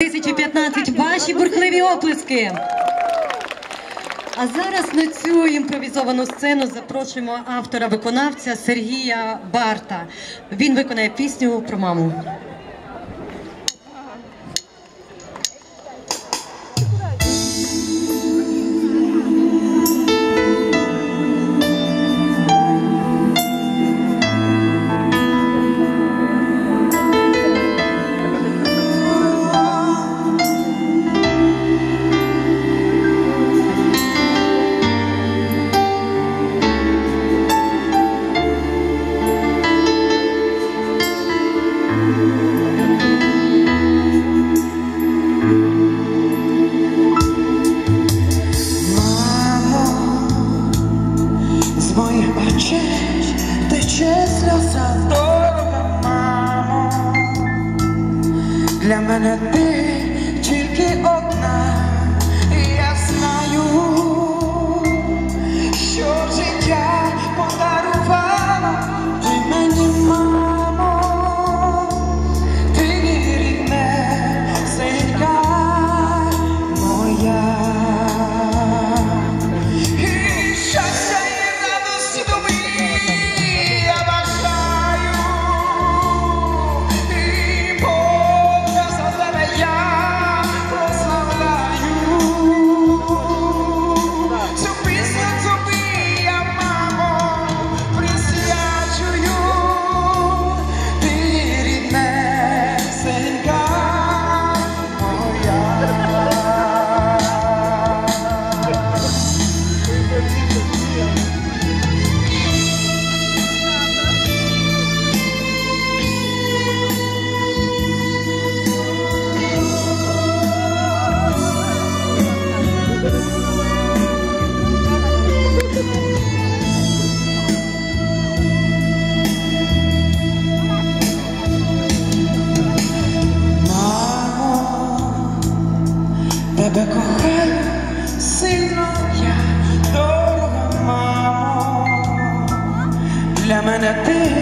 2015. Ваші бурхливі оплески. А зараз на цю імпровізовану сцену запрошуємо автора-виконавця Сергія Барта. Він виконає пісню про маму. Для мене ти тебе кохаю сильно я, дорога мамо, для мене ти